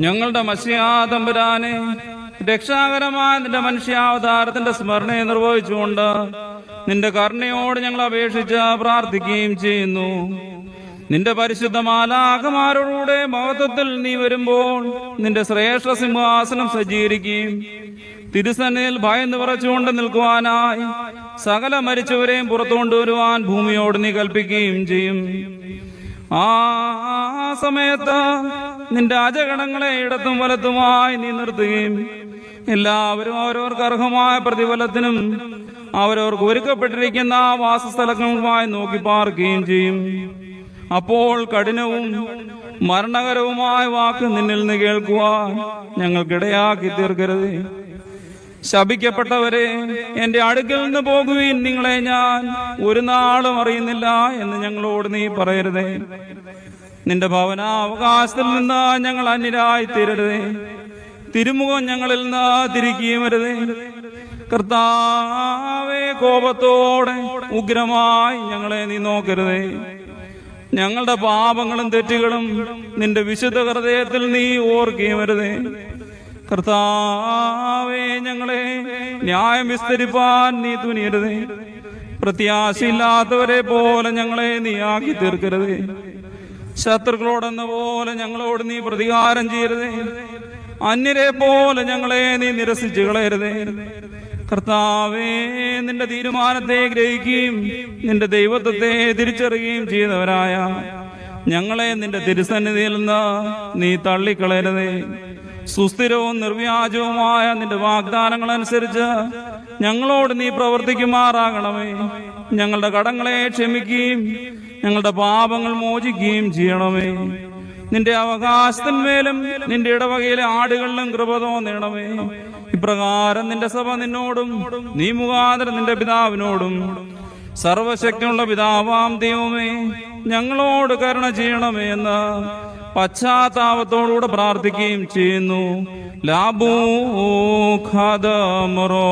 ഞങ്ങളുടെ മസിയാതമ്പുരാനെ രക്ഷാകരമായ നിന്റെ മനുഷ്യാവതാരത്തിന്റെ സ്മരണയെ നിർവഹിച്ചുകൊണ്ട് നിന്റെ കരുണയോട് ഞങ്ങൾ അപേക്ഷിച്ച് പ്രാർത്ഥിക്കുകയും ചെയ്യുന്നു. നിന്റെ പരിശുദ്ധ മാലാകമാരോടുകൂടെ മഹത്വത്തിൽ നീ വരുമ്പോൾ നിന്റെ ശ്രേഷ്ഠ സിംഹാസനം സജ്ജീകരിക്കുകയും തിരുസന്നിധിയിൽ ഭയന്ന് പറച്ചുകൊണ്ട് നിൽക്കുവാനായി സകല മരിച്ചവരെയും പുറത്തുകൊണ്ടുവരുവാൻ ഭൂമിയോട് നീ കൽപ്പിക്കുകയും ചെയ്യും. ആ സമയത്ത് നിന്റെ അജഗണങ്ങളെ ഇടത്തും വലത്തുമായി നീ നിർത്തുകയും എല്ലാവരും അവരവർക്ക് അർഹമായ പ്രതിഫലത്തിനും അവരവർക്ക് ഒരുക്കപ്പെട്ടിരിക്കുന്ന വാസസ്ഥലങ്ങളുമായി നോക്കി പാർക്കുകയും ചെയ്യും. അപ്പോൾ കഠിനവും മരണകരവുമായ വാക്ക് നിന്നിൽ നിന്ന് കേൾക്കുവാൻ ഞങ്ങൾക്കിടയാക്കി തീർക്കരുത്. ശപിക്കപ്പെട്ടവരെ എന്റെ അടുക്കൽ നിന്ന് പോകുവീൻ നിങ്ങളെ ഞാൻ ഒരു നാളും അറിയുന്നില്ല എന്ന് ഞങ്ങളോട് നീ പറയരുതേ. നിന്റെ ഭവനാവകാശത്തിൽ നിന്ന് ഞങ്ങൾ അന്യരായി തീരരുതേ. തിരുമുഖം ഞങ്ങളിൽ നിന്ന് തിരിക്കുകയും വരുതേ കർത്താവേ കോപത്തോടെ ഉഗ്രമായി ഞങ്ങളെ നീ നോക്കരുതേ. ഞങ്ങളുടെ പാപങ്ങളും തെറ്റുകളും നിന്റെ വിശുദ്ധ ഹൃദയത്തിൽ നീ ഓർക്കുകയും വരുതേ കർത്താവേ ഞങ്ങളെ ന്യായം വിസ്തരിപ്പാൻ നീ തുനിയരുതേ. പ്രത്യാശയില്ലാത്തവരെ പോലെ ഞങ്ങളെ നീ ആക്കി തീർക്കരുതേ. ശത്രുക്കളോടെന്ന പോലെ ഞങ്ങളോട് നീ പ്രതികാരം ചെയ്യരുതേ. അന്യരെ പോലെ ഞങ്ങളെ നീ നിരസിച്ചു കളയരുതേ. കർത്താവേ നിന്റെ തീരുമാനത്തെ ഗ്രഹിക്കുകയും നിന്റെ ദൈവത്വത്തെ തിരിച്ചറിയുകയും ചെയ്യുന്നവരായ ഞങ്ങളെ നിന്റെ തിരുസന്നിധിയിൽ നിന്ന് നീ തള്ളിക്കളയരുതേ. സുസ്ഥിരവും നിർവ്യാജവുമായ നിന്റെ വാഗ്ദാനങ്ങൾ അനുസരിച്ച് ഞങ്ങളോട് നീ പ്രവർത്തിക്കുമാറാകണമേ. ഞങ്ങളുടെ കടങ്ങളെ ക്ഷമിക്കുകയും ഞങ്ങളുടെ പാപങ്ങൾ മോചിക്കുകയും ചെയ്യണമേ. നിന്റെ അവകാശത്തിന്മേലും നിന്റെ ഇടവകയിലെ ആടുകളിലും കൃപ തോന്നണമേ. ഇപ്രകാരം നിന്റെ സഭ നിന്നോടും നീ മുഖാന്തരം നിന്റെ പിതാവിനോടും സർവശക്തിയുള്ള പിതാവാം ദൈവമേ ഞങ്ങളോട് കരുണ ചെയ്യണമേ എന്ന് പശ്ചാത്താപത്തോടുകൂടെ പ്രാർത്ഥിക്കുകയും ചെയ്യുന്നു. ലാബൂ ഖദമറോ